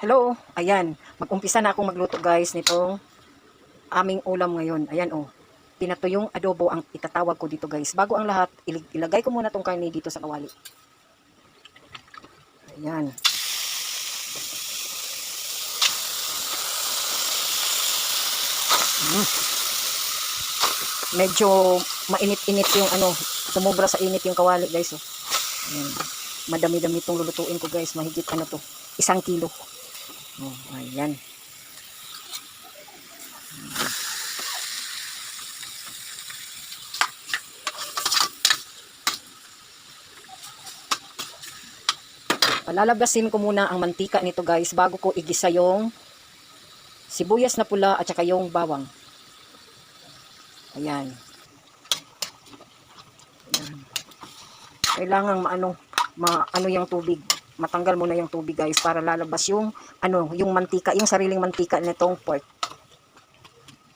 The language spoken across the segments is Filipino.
Hello, ayan. Mag-umpisa na akong magluto guys nitong aming ulam ngayon. Ayan oh. Pinatuyong adobo ang itatawag ko dito guys. Bago ang lahat, ilagay ko muna tong karne dito sa kawali. Ayan. Mm. Medyo mainit-init yung ano, sumobra sa init yung kawali guys oh. Ayan. Madami-dami itong lulutuin ko guys. Mahigit ano to, isang kilo. Oh, ayan. Palalabasin ko muna ang mantika nito guys bago ko igisa yung sibuyas na pula at saka yung bawang. Ayan. Ayan. Kailangan maano, maano yung tubig. Matanggal muna yung tubig guys para lalabas yung ano, yung mantika, yung sariling mantika nitong pork.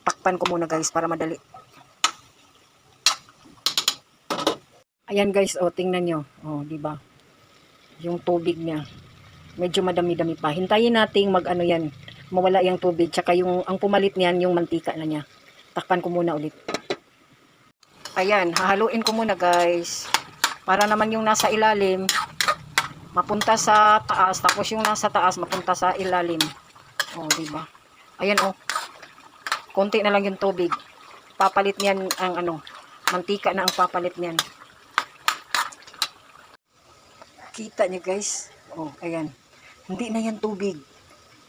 Takpan ko muna guys para madali. Ayan guys, oh tingnan nyo. Oh, di ba? Yung tubig niya. Medyo madami-dami pa. Hintayin nating mag ano yan, mawala yung tubig. Tsaka yung, ang pumalit niyan, yung mantika na niya. Takpan ko muna ulit. Ayan, hahaluin ko muna guys. Para naman yung nasa ilalim, mapunta sa taas. Tapos yung nasa taas, mapunta sa ilalim. Oh, di ba? Ayan oh. Konti na lang yung tubig. Papalit niyan ang ano, mantika na ang papalit niyan. Kita niyo guys. Oh, ayan. Hindi na yan tubig.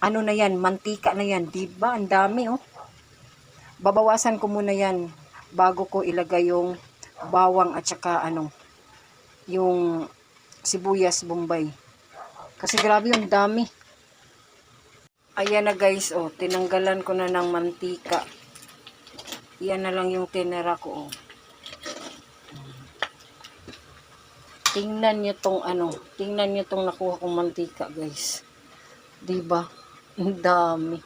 Ano na yan? Mantika na yan. Diba? Ang dami oh. Babawasan ko muna yan bago ko ilagay yung bawang at saka ano, yung sibuyas bombay. Kasi grabe yung dami. Ayan na guys, oh, tinanggalan ko na ng mantika. Yan na lang yung tinira ko, oh. Tingnan niyo tong ano, tingnan niyo tong nakuha kong mantika, guys. 'Di ba? Ang dami.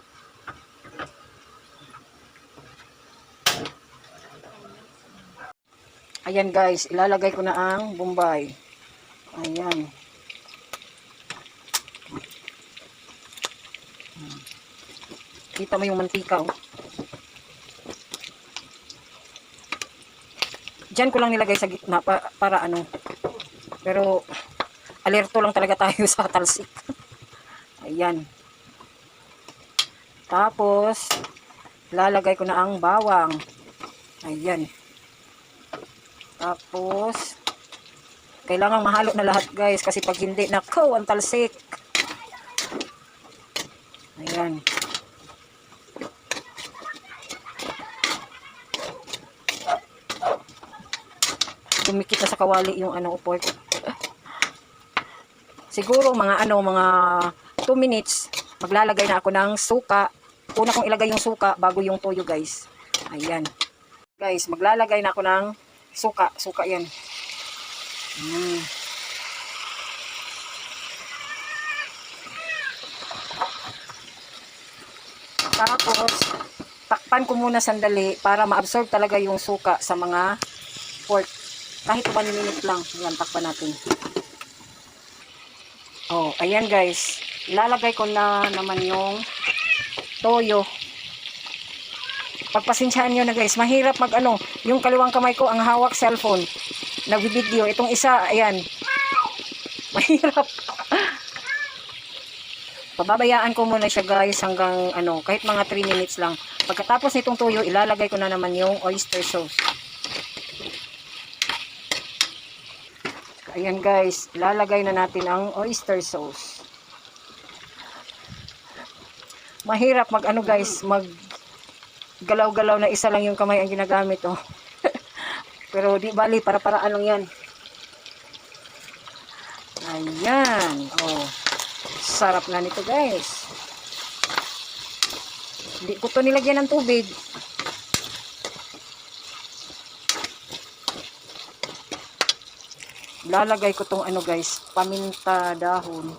Ayan guys, ilalagay ko na ang bombay. Ayan. Kita mo yung mantika, oh. Diyan ko lang nilagay sa gitna pa, para ano. Pero alerto lang talaga tayo sa talsik. Ayan. Tapos lalagay ko na ang bawang. Ayan. Tapos kailangan mahalo na lahat guys kasi pag hindi nako ang talsik. Ayan. Dumikit na sa kawali yung ano pork. Siguro mga ano mga 2 minutes maglalagay na ako ng suka. Una kong ilagay yung suka bago yung toyo guys. Ayan. Guys, maglalagay na ako ng suka. Suka yan. Mm. Tapos, takpan ko muna sandali para ma-absorb talaga yung suka sa mga pork. Kahit 1 minute lang. Yan, takpan natin. Oh, ayan guys. Ilalagay ko na naman yung toyo. Pagpasensyahan nyo na guys, mahirap mag ano, yung kaliwang kamay ko ang hawak cellphone. Nag-video. Itong isa, ayan. Mahirap. Pababayaan ko muna siya guys hanggang ano, kahit mga 3 minutes lang. Pagkatapos nitong tuyo, ilalagay ko na naman yung oyster sauce. Ayan guys, ilalagay na natin ang oyster sauce. Mahirap mag ano guys, mag galaw-galaw na isa lang yung kamay ang ginagamit oh. Pero di bali, para-paraan lang yan. Ayan. Oh. Sarap na nito guys. Hindi ko to nilagyan ng tubig. Lalagay ko tong ano guys, paminta dahon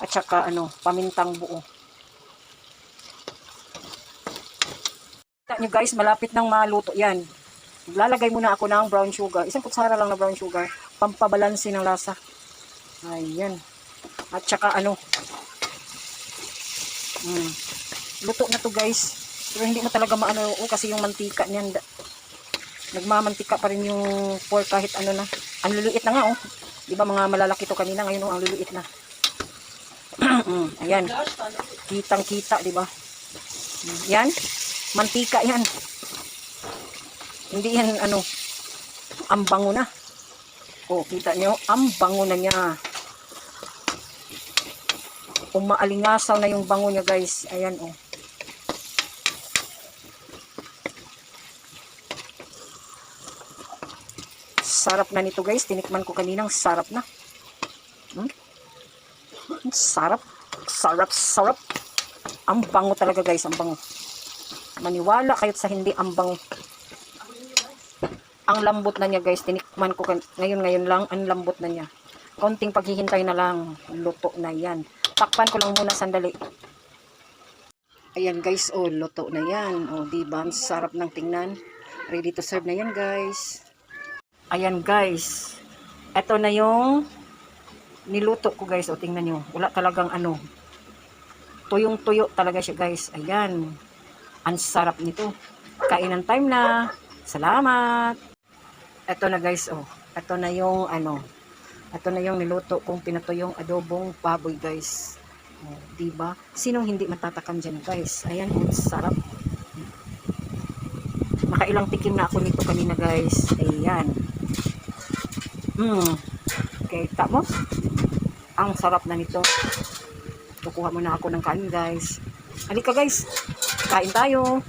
at saka ano, pamintang buo. Kita nyo guys, malapit nang maluto yan. Lalagay muna ako ng brown sugar. Isang kutsara lang na brown sugar. Pampabalansi ng lasa. Ayan. At saka ano, Mm. Luto na to guys. Pero hindi mo talaga maano oh, kasi yung mantika niyan. Nagmamantika pa rin yung pork kahit ano na. Ang liliit na nga oh. Di ba mga malalaki to kanina ngayon oh, ang liliit na. Mm, Ayan. Kitang kita, di ba? Mm, Yan. Mantika yan. Hindi yan ano. Ang bango na. Oh, kita nyo, ang bango na niya. Umaalingasaw na yung bango niya, guys. Ayan, oh. Sarap na nito, guys. Tinikman ko kaninang sarap na. Hmm? Sarap. Sarap, sarap. Ang bango talaga, guys. Ang bango. Maniwala kayo sa hindi ang bango. Ang lambot na niya, guys. Tinikman ko kan- ngayon, ngayon lang. Ang lambot na niya. Konting paghihintay na lang. Luto na yan. Takpan ko lang muna sandali. Ayan guys, oh, luto na yan. Oh, di ba? Ang sarap ng tingnan. Ready to serve na yan, guys. Ayan, guys. Ito na yung niluto ko, guys. O, tingnan nyo. Wala talagang ano. Tuyong-tuyo talaga siya, guys. Ayan. Ang sarap nito. Kainan time na. Salamat. Ito na, guys. Oh, ito na yung ano. Ito na yung niluto kong pinatuyong adobong baboy, guys. Oh, di ba? Sinong hindi matatakam dyan, guys? Ayan, ang sarap. Nakailang tikim na ako nito kanina, guys. Ayan. Hmm. Okay, mo? Ang sarap na nito. Kukuha muna ako ng kanin, guys. Halika, guys. Kain tayo.